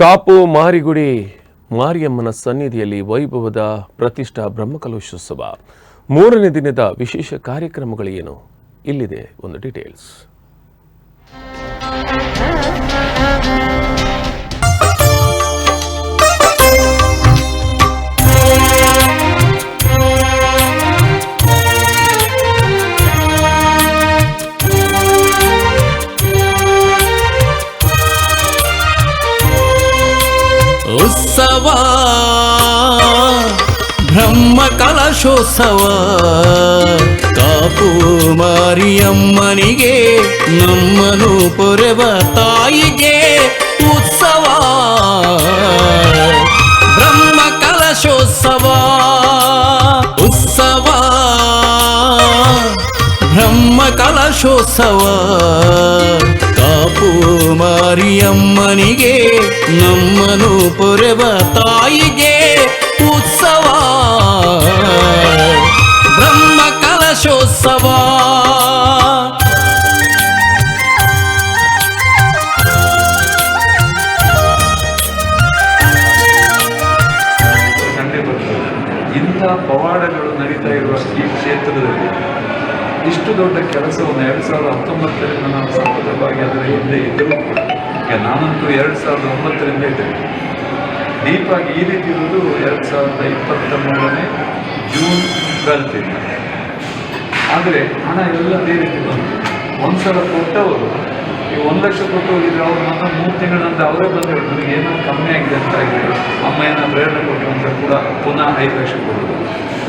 ಕಾಪು ಮಾರಿಗುಡಿ ಮಾರಿಯಮ್ಮನ ಸನ್ನಿಧಿಯಲ್ಲಿ ವೈಭವದ ಪ್ರತಿಷ್ಠಾ ಬ್ರಹ್ಮಕಲಶೋತ್ಸವ ಮೂರನೇ ದಿನದ ವಿಶೇಷ ಕಾರ್ಯಕ್ರಮಗಳೇನು? ಇಲ್ಲಿದೆ ಒಂದು ಡೀಟೇಲ್ಸ್ ಉತ್ಸವ. ಬ್ರಹ್ಮ ಕಲಶೋತ್ಸವ. ಕಾಪು ಮಾರಿಯಮ್ಮನಿಗೆ ನಮ್ಮನು ಪೊರೆವ ತಾಯಿಗೆ ಉತ್ಸವ. ಬ್ರಹ್ಮ ಕಲಶೋತ್ಸವ. ಉತ್ಸವ. ಬ್ರಹ್ಮ ಕಲಶೋತ್ಸವ. ಮಾರಿಯಮ್ಮನಿಗೆ ನಮ್ಮನು ಪೊರೆವ ತಾಯಿಗೆ ಉತ್ಸವ. ಬ್ರಹ್ಮ ಕಲಶೋತ್ಸವ. ಇಂಥ ಪವಾಡಗಳು ನಡೀತಾ ಇರುವ ಈ ಕ್ಷೇತ್ರದಲ್ಲಿ ಇಷ್ಟು ದೊಡ್ಡ ಕೆಲಸವನ್ನು ಎರಡು ಸಾವಿರದ ಹತ್ತೊಂಬತ್ತರಿಂದ ನಾವು ಸತತವಾಗಿ ಅದರ ಹಿಂದೆ ಇದ್ದರೂ ಈಗ ನಾನಂತೂ ಎರಡು ಸಾವಿರದ ಒಂಬತ್ತರಿಂದ ಇದ್ದೇನೆ. ದೀಪಾಗಿ ಈ ರೀತಿ ಇರುವುದು ಎರಡು ಸಾವಿರದ ಇಪ್ಪತ್ತ ಮೂರನೇ ಜೂನ್ ಟ್ವೆಲ್ತಿಂದ ಆದರೆ ಹಣ ಎಲ್ಲ ಅದೇ ರೀತಿ ಬಂತು. ಒಂದ್ಸಲ ಕೊಟ್ಟವರು, ಈ ಒಂದು ಲಕ್ಷ ಕೊಟ್ಟು ಹೋಗಿದ್ರೆ ಅವ್ರು ನನ್ನ ಮೂರು ತಿಂಗಳ ನಂತರ ಅವರೇ ಬಂದು ಹೇಳಿದ್ರು ಏನೋ ಕಮ್ಮಿ ಆಗಿದೆ ಅಂತ ಆಗಿದೆ ಅಮ್ಮ ಏನೋ ಪ್ರೇರಣೆ ಕೊಟ್ಟರು ಅಂತ ಕೂಡ ಪುನಃ ಐದು ಲಕ್ಷ ಕೊಡೋದು.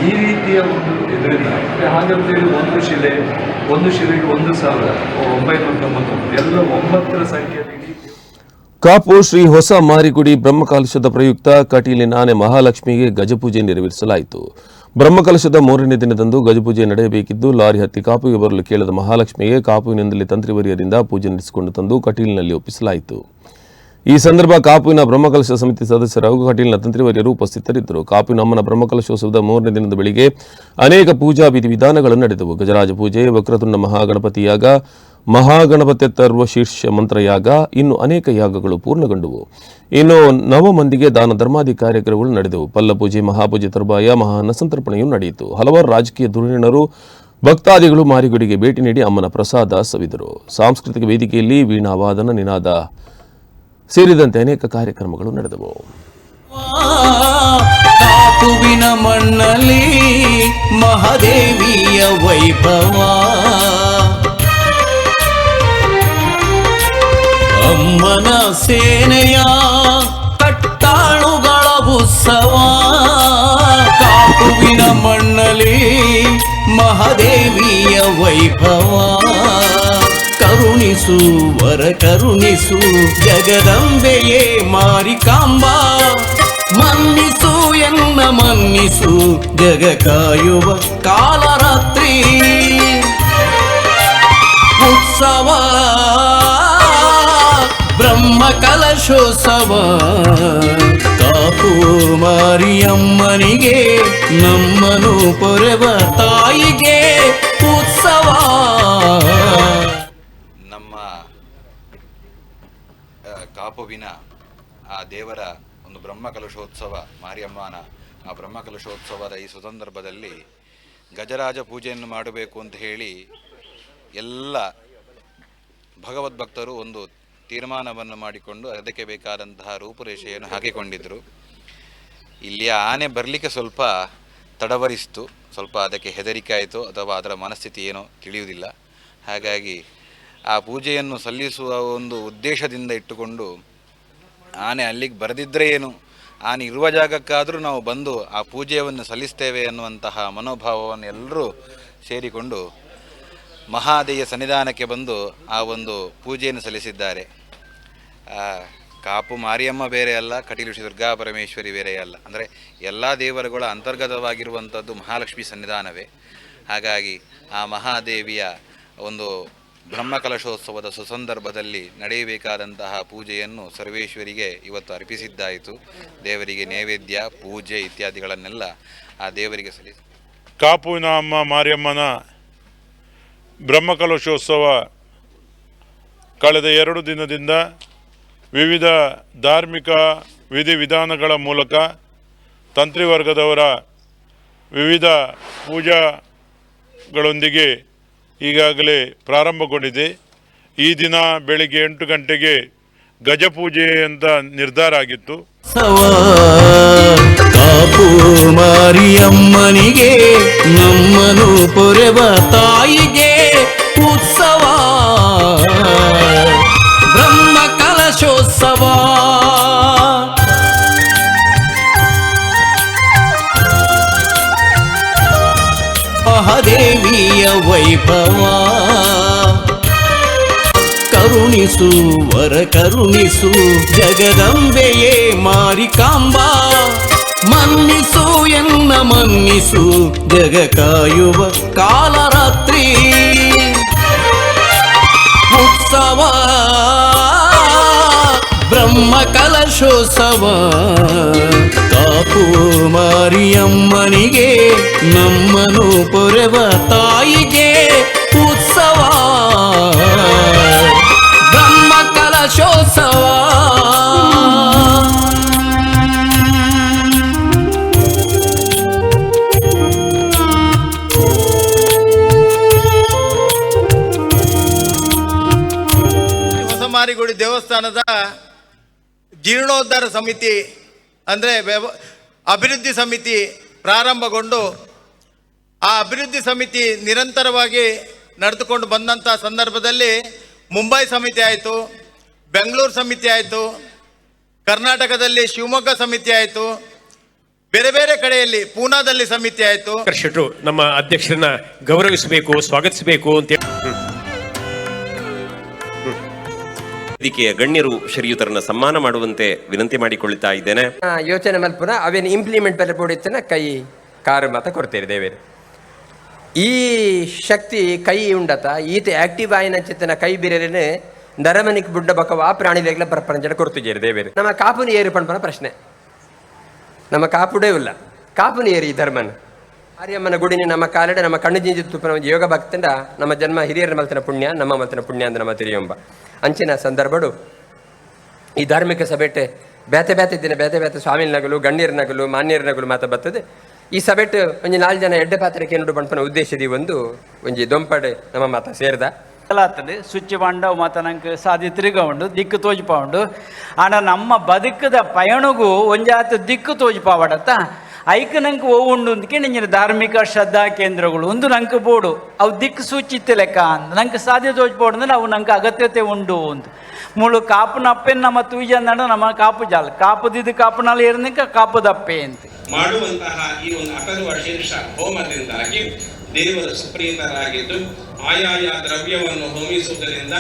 ಈ ರೀತಿಯ ಒಂದು ಇದರಿಂದ ಹಾಗಂತ ಹೇಳಿ ಒಂದು ಶಿಲೆ, ಒಂದು ಶಿಲೆಗೆ ಒಂದು ಸಾವಿರ, ಒಂಬೈನೂರ ತೊಂಬತ್ತೊಂಬತ್ತು. ಎಲ್ಲ ಒಂಬತ್ತರ ಸಂಖ್ಯೆಯಲ್ಲಿ ಕಾಪು ಶ್ರೀ ಹೊಸ ಮಾರಿಗುಡಿ ಬ್ರಹ್ಮಕಲಶದ ಪ್ರಯುಕ್ತ ಕಟೀಲಿನ ಆನೆ ಮಹಾಲಕ್ಷ್ಮಿಗೆ ಗಜಪೂಜೆ ನೆರವೇರಿಸಲಾಯಿತು. ಬ್ರಹ್ಮಕಲಶದ ಮೂರನೇ ದಿನದಂದು ಗಜಪೂಜೆ ನಡೆಯಬೇಕಿದ್ದು ಲಾರಿ ಹತ್ತಿ ಕಾಪುಗೆ ಬರಲು ಕೇಳದ ಮಹಾಲಕ್ಷ್ಮಿಗೆ ಕಾಪುವಿನಿಂದಲೇ ತಂತ್ರಿವರಿಯರಿಂದ ಪೂಜೆ ನಡೆಸಿಕೊಂಡು ತಂದು ಕಟೀಲಿನಲ್ಲಿ ಒಪ್ಪಿಸಲಾಯಿತು. ಈ ಸಂದರ್ಭ ಕಾಪುವಿನ ಬ್ರಹ್ಮಕಲಶ ಸಮಿತಿ ಸದಸ್ಯರು ಹಾಗೂ ಕಟೀಲಿನ ತಂತ್ರಿವರಿಯರು ಉಪಸ್ಥಿತರಿದ್ದರು. ಕಾಪುವಿನ ಅಮ್ಮನ ಬ್ರಹ್ಮಕಲಶೋತ್ಸವದ ಮೂರನೇ ದಿನದ ಬೆಳಿಗ್ಗೆ ಅನೇಕ ಪೂಜಾ ವಿಧಿವಿಧಾನಗಳು ನಡೆದವು. ಗಜರಾಜ ಪೂಜೆ, ವಕ್ರತುಂಡ ಮಹಾಗಣಪತಿ ಯಾಗ ಮಹಾಗಣಪತಿ ತರ್ವ ಶೀರ್ಷ ಮಂತ್ರಯಾಗ ಇನ್ನು ಅನೇಕ ಯಾಗಗಳು ಪೂರ್ಣಗೊಂಡವು. ಇನ್ನು ನವ ಮಂದಿಗೆ ದಾನ ಧರ್ಮಾದಿ ಕಾರ್ಯಕ್ರಮಗಳು ನಡೆದವು. ಪಲ್ಲಪೂಜೆ, ಮಹಾಪೂಜೆ, ತರ್ಬಾಯ, ಮಹಾನ ಸಂತರ್ಪಣೆಯೂ ನಡೆಯಿತು. ಹಲವಾರು ರಾಜಕೀಯ ಧುರೀಣರು, ಭಕ್ತಾದಿಗಳು ಮಾರಿಗುಡಿಗೆ ಭೇಟಿ ನೀಡಿ ಅಮ್ಮನ ಪ್ರಸಾದ ಸವಿದರು. ಸಾಂಸ್ಕೃತಿಕ ವೇದಿಕೆಯಲ್ಲಿ ವೀಣಾವಾದನ ನಿನಾದ ಸೇರಿದಂತೆ ಅನೇಕ ಕಾರ್ಯಕ್ರಮಗಳು ನಡೆದವು. ಮಣ್ಣಲ್ಲಿ ಮಹಾದೇವಿಯ ವೈಭವ. ಅಮ್ಮನ ಸೇನೆಯ ಕಟ್ಟಾಳುಗಳ ಉತ್ಸವ. ಕಾಪುವಿನ ಮಣ್ಣಲಿ ಮಹಾದೇವಿಯ ವೈಭವ. ಕರುಣಿಸು, ವರ ಕರುಣಿಸು, ಜಗದಂಬೆಯೇ ಮಾರಿಕಾಂಬ. ಮನ್ನಿಸು, ಎನ್ನ ಮನ್ನಿಸು, ಜಗ ಕಾಯುವ ಕಾಲರಾತ್ರಿ. ಉತ್ಸವ. ಕಲಶೋತ್ಸವ. ಕಾಪು ಮಾರಿಯಮ್ಮನಿಗೆ, ನಮ್ಮನು ಪೊರೆವ ತಾಯಿಗೆ ಉತ್ಸವ. ನಮ್ಮ ಕಾಪುವಿನ, ಆ ದೇವರ ಒಂದು ಬ್ರಹ್ಮಕಲಶೋತ್ಸವ, ಮಾರಿಯಮ್ಮನ ಆ ಬ್ರಹ್ಮಕಲಶೋತ್ಸವದ ಈ ಸುಸಂದರ್ಭದಲ್ಲಿ ಗಜರಾಜ ಪೂಜೆಯನ್ನು ಮಾಡಬೇಕು ಅಂತ ಹೇಳಿ ಎಲ್ಲ ಭಗವದ್ಭಕ್ತರು ಒಂದು ತೀರ್ಮಾನವನ್ನು ಮಾಡಿಕೊಂಡು ಅದಕ್ಕೆ ಬೇಕಾದಂತಹ ರೂಪುರೇಷೆಯನ್ನು ಹಾಕಿಕೊಂಡಿದ್ದರು ಇಲ್ಲಿ ಆನೆ ಬರಲಿಕ್ಕೆ ಸ್ವಲ್ಪ ತಡವರಿಸಿತು. ಸ್ವಲ್ಪ ಅದಕ್ಕೆ ಹೆದರಿಕೆ ಆಯಿತು. ಅಥವಾ ಅದರ ಮನಸ್ಥಿತಿ ಏನೋ ತಿಳಿಯುವುದಿಲ್ಲ. ಹಾಗಾಗಿ ಆ ಪೂಜೆಯನ್ನು ಸಲ್ಲಿಸುವ ಒಂದು ಉದ್ದೇಶದಿಂದ ಇಟ್ಟುಕೊಂಡು ಆನೆ ಅಲ್ಲಿಗೆ ಬರೆದಿದ್ದರೆ ಏನು? ಆನೆ ಇರುವ ಜಾಗಕ್ಕಾದರೂ ನಾವು ಬಂದು ಆ ಪೂಜೆಯನ್ನು ಸಲ್ಲಿಸ್ತೇವೆ ಅನ್ನುವಂತಹ ಮನೋಭಾವವನ್ನು ಎಲ್ಲರೂ ಸೇರಿಕೊಂಡು ಮಹಾದೇಯ ಸನ್ನಿಧಾನಕ್ಕೆ ಬಂದು ಆ ಒಂದು ಪೂಜೆಯನ್ನು ಸಲ್ಲಿಸಿದ್ದಾರೆ. ಕಾಪು ಮಾರಿಯಮ್ಮ ಬೇರೆ ಅಲ್ಲ, ಕಟೀಲು ದುರ್ಗಾ ಪರಮೇಶ್ವರಿ ಬೇರೆ ಅಲ್ಲ. ಅಂದರೆ ಎಲ್ಲ ದೇವರುಗಳ ಅಂತರ್ಗತವಾಗಿರುವಂಥದ್ದು ಮಹಾಲಕ್ಷ್ಮಿ ಸನ್ನಿಧಾನವೇ. ಹಾಗಾಗಿ ಆ ಮಹಾದೇವಿಯ ಒಂದು ಬ್ರಹ್ಮಕಲಶೋತ್ಸವದ ಸುಸಂದರ್ಭದಲ್ಲಿ ನಡೆಯಬೇಕಾದಂತಹ ಪೂಜೆಯನ್ನು ಸರ್ವೇಶ್ವರಿಗೆ ಇವತ್ತು ಅರ್ಪಿಸಿದ್ದಾಯಿತು. ದೇವರಿಗೆ ನೈವೇದ್ಯ, ಪೂಜೆ ಇತ್ಯಾದಿಗಳನ್ನೆಲ್ಲ ಆ ದೇವರಿಗೆ ಸಲ್ಲಿಸಿ ಕಾಪುವಿನ ಅಮ್ಮ ಮಾರಿಯಮ್ಮನ ಬ್ರಹ್ಮಕಲಶೋತ್ಸವ ಕಳೆದ ಎರಡು ದಿನದಿಂದ ವಿವಿಧ ಧಾರ್ಮಿಕ ವಿಧಿವಿಧಾನಗಳ ಮೂಲಕ ತಂತ್ರಿವರ್ಗದವರ ವಿವಿಧ ಪೂಜಾಗಳೊಂದಿಗೆ ಈಗಾಗಲೇ ಪ್ರಾರಂಭಗೊಂಡಿದೆ. ಈ ದಿನ ಬೆಳಿಗ್ಗೆ ಎಂಟು ಗಂಟೆಗೆ ಗಜಪೂಜೆ ಅಂತ ನಿರ್ಧಾರ ಆಗಿತ್ತು. ಕಾಪು ಮಾರಿಯಮ್ಮನಿಗೆ ನಮ್ಮನು ಪೊರೆವ ತಾಯಿಗೆ ಮಹಾದೇವಿಯ ವೈಭವ. ಕರುಣಿಸು, ವರ ಕರುಣಿಸು, ಜಗದಂಬೆಯೇ ಮಾರಿಕಾಂಬಾ. ಮನ್ನಿಸು ಎನ್ನ ಮನ್ನಿಸು, ಜಗ ಕಾಯುವ ಕಾಲರಾತ್ರಿ. ಉತ್ಸವ, ಬ್ರಹ್ಮ ಕಲಶೋತ್ಸವ. ಕಾಪು ಮಾರಿಯಮ್ಮನಿಗೆ ನಮ್ಮನು ಪೊರೆವ ತಾಯಿಗೆ ಉತ್ಸವ. ಬ್ರಹ್ಮ ಕಲಶೋತ್ಸವ. ಹೊಸಮಾರಿಗುಡಿ ದೇವಸ್ಥಾನದ ಜೀರ್ಣೋದ್ಧಾರ ಸಮಿತಿ ಅಂದರೆ ಅಭಿವೃದ್ಧಿ ಸಮಿತಿ ಪ್ರಾರಂಭಗೊಂಡು ಆ ಅಭಿವೃದ್ಧಿ ಸಮಿತಿ ನಿರಂತರವಾಗಿ ನಡೆದುಕೊಂಡು ಬಂದಂಥ ಸಂದರ್ಭದಲ್ಲಿ ಮುಂಬೈ ಸಮಿತಿ ಆಯಿತು ಬೆಂಗಳೂರು ಸಮಿತಿ ಆಯಿತು ಕರ್ನಾಟಕದಲ್ಲಿ ಶಿವಮೊಗ್ಗ ಸಮಿತಿ ಆಯಿತು ಬೇರೆ ಬೇರೆ ಕಡೆಯಲ್ಲಿ ಪೂನಾದಲ್ಲಿ ಸಮಿತಿ ಆಯಿತು. ಶೆಟ್ರು ನಮ್ಮ ಅಧ್ಯಕ್ಷರನ್ನ ಗೌರವಿಸಬೇಕು ಸ್ವಾಗತಿಸಬೇಕು ಅಂತ ವೇದಿಕೆಯ ಗಣ್ಯರು ಶ್ರೀಯುತರನ್ನ ಸಮ್ಮಾನ ಮಾಡುವಂತೆ ವಿನಂತಿ ಮಾಡಿಕೊಳ್ಳುತ್ತಾ ಇದ್ದೇನೆ. ಯೋಚನೆ ಮಲ್ಪುನ ಅವೇನು ಇಂಪ್ಲಿಮೆಂಟ್ ಬೆಲೆ ಪೋಡಿತ್ತನ ಕೈ ಕಾರು ಮಾತ ಕೊಡ್ತೇವೆ ದೇವೇರು ಈ ಶಕ್ತಿ ಕೈ ಉಂಡತ, ಈತ ಆಕ್ಟಿವ್ ಆಯ್ನ ಕೈ ಬಿರಲೇನೆ, ನರಮನಿಕ್ ಬುಡ್ಡ ಬಕವ ಪ್ರಾಣಿಲೆಗ್ಲ ಪ್ರಪಂಚನ ಕೊಡ್ತಿದ್ದೀರಿ ದೇವೇರಿ. ನಮ್ಮ ಕಾಪುನಿ ಏರು ಪಣ್ಪನ ಪ್ರಶ್ನೆ. ನಮ್ಮ ಕಾಪುಡೇ ಇಲ್ಲ ಕಾಪುನಿ ಏರಿ ಧರ್ಮನ. ಆರ್ಯಮ್ಮನ ಗುಡಿನಿ ನಮ್ಮ ಕಾಲಡೆ ನಮ್ಮ ಕಣ್ಣು ಜಿಂಜಿ ತುಪ್ಪನ ಯೋಗ ಭಕ್ತಂಡ ನಮ್ಮ ಜನ್ಮ ಹಿರಿಯರ ಮಲ್ತನ ಪುಣ್ಯ, ನಮ್ಮ ಮಲ್ತನ ಪುಣ್ಯ ಅಂತ ನಮ್ಮ ತಿರಿಯೊಂಬ ಅಂಚಿನ ಸಂದರ್ಭಡು, ಈ ಧಾರ್ಮಿಕ ಸಭೆಟ್ಟೆ ಬೇತೆ ಬೇತೆ ದಿನ ಬೇತೆ ಬೇತೆ ನಗಲು ಮಾನ್ಯರ ನಗಲು ಮಾತ ಬರ್ತದೆ. ಈ ಸಭೆಟ್ ಒಂಜಿ ನಾಲ್ ಜನ ಎಡ್ಡೆ ಪಾತ್ರಕ್ಕೆ ಏನುಡು ಬಣ್ಪನ ಉದ್ದೇಶದಿ ಒಂದು, ಒಂಜಿ ದೊಂಪಡೆ ನಮ್ಮ ಮಾತ ಸೇರ್ದ. ಆಗ್ತದೆ ಸ್ವಿಚ್ ಬಂಡ ಮಾತ ನಂಗೆ ಸಾದಿ ತಿರುಗ ಉಂಡು ದಿಕ್ಕು ತೋಜ್ಪ ಉಂಡು. ಆಂಡ ನಮ್ಮ ಬದುಕದ ಪಯಣಗೂ ಒಂಜಾತ ದಿಕ್ಕು ತೋಜಿಪಾವಡತ್ತ ಐಕ ನಂಗೆ ಓ ಉಂಡು ಅಂದಕ್ಕೆ ಧಾರ್ಮಿಕ ಶ್ರದ್ಧಾ ಕೇಂದ್ರಗಳು ಒಂದು ನಂಗೆ ಬೋಡು. ಅವು ದಿಕ್ಕು ಸೂಚಿತ್ತೆ ಲೆಕ್ಕ ಅಂದ್. ನಂಗೆ ಸಾಧ್ಯ ತೋಜ್ಪಾಡು ಅಂದ್ರೆ ಅವು ನಂಗೆ ಅಗತ್ಯತೆ ಉಂಡು ಅಂತ ಮುಳು ಕಾಪು ನಪ್ಪೆನ್ ನಮ್ಮ ತೂಜ ಅಂದ ನಮ್ಮ ಕಾಪು ಜಾಲ. ಕಾಪುದಿದ್ದು ಕಾಪುನಲ್ಲಿ ಕಾಪು ದಪ್ಪೆ ಅಂತ. ಮಾಡುವಂತಹ ಈ ಒಂದು ಅಟರುವ ಶೀರ್ಷ ಹೋಮದಿಂದಾಗಿ ದೇವರು ಸುಪ್ರೀತರಾಗಿದ್ದು, ಆಯಾಯ ದ್ರವ್ಯವನ್ನು ಹೋಮಿಸುವುದರಿಂದ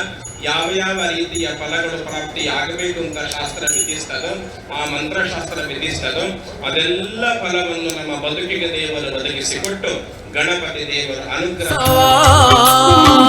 ಯಾವ ಯಾವ ರೀತಿಯ ಫಲಗಳು ಪ್ರಾಪ್ತಿಯಾಗಬೇಕು ಅಂತ ಶಾಸ್ತ್ರ ವಿಧಿಸ್ತದೋ, ಆ ಮಂತ್ರಶಾಸ್ತ್ರ ವಿಧಿಸ್ತದೋ, ಅದೆಲ್ಲ ಫಲವನ್ನು ನಮ್ಮ ಬದುಕಿಗೆ ದೇವರು ಒದಗಿಸಿಕೊಟ್ಟು ಗಣಪತಿ ದೇವರು ಅನುಗ್ರಹ